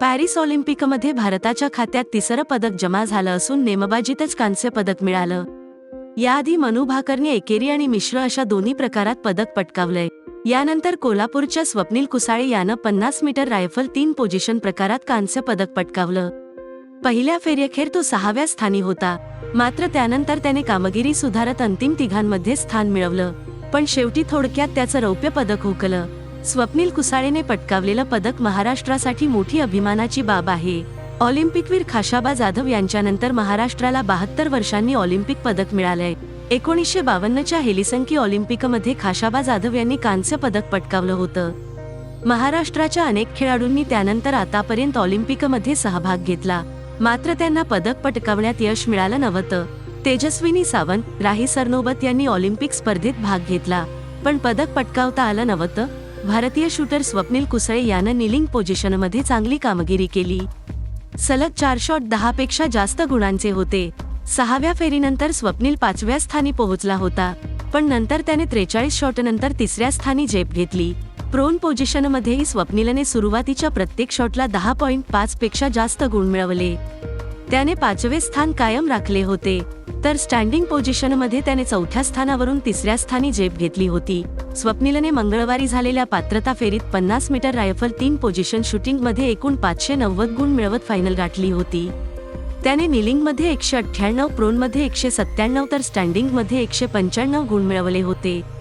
Paris ऑलिम्पिकमध्ये भारताच्या खात्यात तिसरं पदक जमा झालं असून नेमबाजीतच कांस्य पदक मिळालं. याआधी मनु भाकरने एकेरी आणि मिश्र अशा दोन्ही प्रकारात पदक पटकावलंय. यानंतर कोल्हापूरच्या स्वप्नील कुसाळे यानं पन्नास मीटर रायफल तीन पोझिशन प्रकारात कांस्य पदक पटकावलं. पहिल्या फेरीअखेर तो सहाव्या स्थानी होता. मात्र त्यानंतर त्याने कामगिरी सुधारत अंतिम तिघांमध्ये स्थान मिळवलं. पण शेवटी थोडक्यात त्याचं रौप्य पदक हुकलं. स्वप्नील कुसाळेने पटकावलेलं पदक महाराष्ट्रासाठी मोठी अभिमानाची बाब आहे. ऑलिम्पिकवीर खाशाबा जाधव यांच्यानंतर महाराष्ट्राला बहात्तर वर्षांनी ऑलिम्पिक पदक मिळालंय. एकोणीसशे बावन्नच्या हेलिसंकी ऑलिम्पिकमध्ये खाशाबा जाधव यांनी कांस्य पदक पटकावलं होतं. महाराष्ट्राच्या अनेक खेळाडूंनी त्यानंतर आतापर्यंत ऑलिम्पिकमध्ये सहभाग घेतला. मात्र त्यांना पदक पटकावण्यात यश मिळालं नव्हतं. तेजस्विनी सावंत राही सरनोबत यांनी ऑलिम्पिक स्पर्धेत भाग घेतला. पण पदक पटकावता आलं नव्हतं. भारतीय शूटर स्वप्नील कुसळे यानं निलिंग पोझिशनमध्ये चांगली कामगिरी केली. सलग चार शॉट दहापेक्षा जास्त गुणांचे होते. सहाव्या फेरीनंतर स्वप्नील पाचव्या स्थानी पोहोचला होता पण नंतर त्याने त्रेचाळीस शॉटनंतर तिसऱ्या स्थानी झेप घेतली. प्रोन पोझिशनमध्येही स्वप्नीलने सुरुवातीच्या प्रत्येक शॉटला दहा पॉईंट पाचपेक्षा जास्त गुण मिळवले. त्याने पाचवे स्थान कायम राखले होते. तर स्टँडिंग पोझिशनमध्ये त्याने चौथ्या स्थानावरून तिसऱ्या स्थानी झेप घेतली होती. स्वप्नीलने मंगळवारी झालेल्या पात्रता फेरीत पन्नास मीटर रायफल तीन पोझिशन शूटिंगमध्ये एकूण पाचशे नव्वद गुण मिळवत फायनल गाठली होती. त्याने निलिंगमध्ये एकशे अठ्ठ्याण्णव प्रोनमध्ये एकशे सत्त्याण्णव तर स्टँडिंगमध्ये एकशे पंच्याण्णव गुण मिळवले होते.